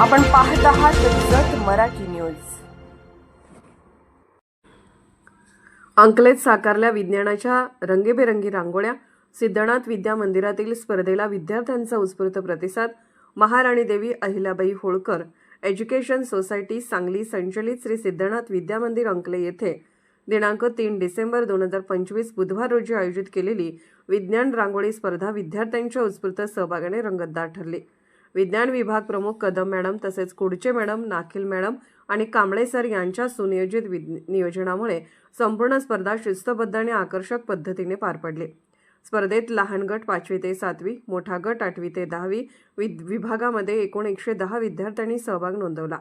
आपण पाहत आहात जत मराठी न्यूज. अंकलेत साकारल्या विज्ञानाच्या रंगीबेरंगी रांगोळ्या सिद्धनाथ विद्या मंदिरातील स्पर्धेला विद्यार्थ्यांचा उत्स्फूर्त प्रतिसाद महाराणी देवी अहिल्याबाई होळकर एज्युकेशन सोसायटी सांगली संचलित श्री सिद्धनाथ विद्या मंदिर अंकले येथे दिनांक तीन डिसेंबर दोन हजार पंचवीस बुधवार रोजी आयोजित केलेली विज्ञान रांगोळी स्पर्धा विद्यार्थ्यांच्या उत्स्फूर्त सहभागाने रंगतदार ठरली. विज्ञान विभाग प्रमुख कदम मॅडम तसेच कुडचे मॅडम नाखिल मॅडम आणि कांबळे सर यांच्या सुनियोजित वि नियोजनामुळे संपूर्ण स्पर्धा शिस्तबद्ध आणि आकर्षक पद्धतीने पार पडली. स्पर्धेत लहान गट पाचवी ते सातवी मोठा गट आठवी ते दहावी वि विभागामध्ये एकूण एकशे दहा विद्यार्थ्यांनी सहभाग नोंदवला.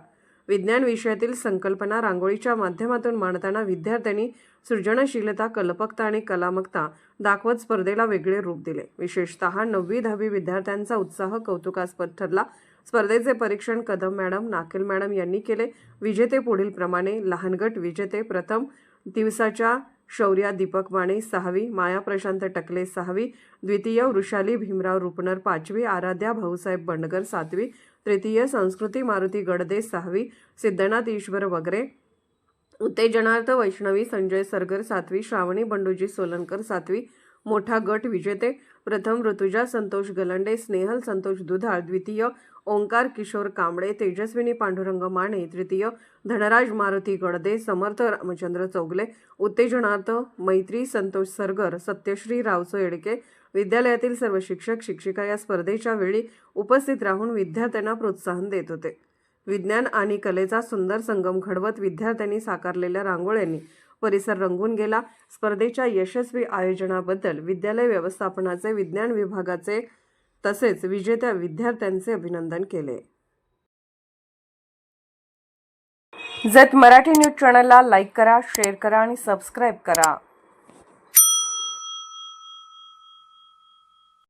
विज्ञान विषयातील संकल्पना रांगोळीच्या माध्यमातून मांडताना विद्यार्थ्यांनी सृजनशीलता कल्पकता आणि कलामकता दाखवत स्पर्धेला वेगळे रूप दिले. विशेषतः नववी दहावी विद्यार्थ्यांचा उत्साह कौतुकास्पद ठरला. स्पर्धेचे परीक्षण कदम मॅडम नाकेल मॅडम यांनी केले. विजेते पुढील प्रमाणे लहानगट विजेते प्रथम दिवसाच्या शौर्या दीपक माने सहावी माया प्रशांत टकले सहावी द्वितीय वृषाली भीमराव रुपनर पाचवी आराध्या भाऊसाहेब बंडगर सातवी तृतीय संस्कृती मारुती गडदे सहावी सिद्धनाथ ईश्वर वगैरे उत्तेजनार्थ वैष्णवी संजय सरगर सातवी श्रावणी बंडूजी सोलनकर सातवी मोठा गट विजेते प्रथम ऋतुजा संतोष गलंडे स्नेहल संतोष दुधाळ द्वितीय ओंकार किशोर कांबळे तेजस्विनी पांडुरंग माने तृतीय धनराज मारुती गडदे समर्थ रामचंद्र चौगले उत्तेजनार्थ मैत्री संतोष सरगर सत्यश्री रावसो येडके विद्यालयातील सर्व शिक्षक शिक्षिका या स्पर्धेच्या वेळी उपस्थित राहून विद्यार्थ्यांना प्रोत्साहन देत होते. विज्ञान आणि कलेचा सुंदर संगम घडवत विद्यार्थ्यांनी साकारलेल्या रांगोळ्यांनी परिसर रंगून गेला. स्पर्धेच्या यशस्वी आयोजनाबद्दल विद्यालय व्यवस्थापनाचे विज्ञान विभागाचे तसेच विजेत्या विद्यार्थ्यांचे अभिनंदन केले. जत मराठी न्यूज चॅनलला लाईक करा शेअर करा आणि सबस्क्राईब करा.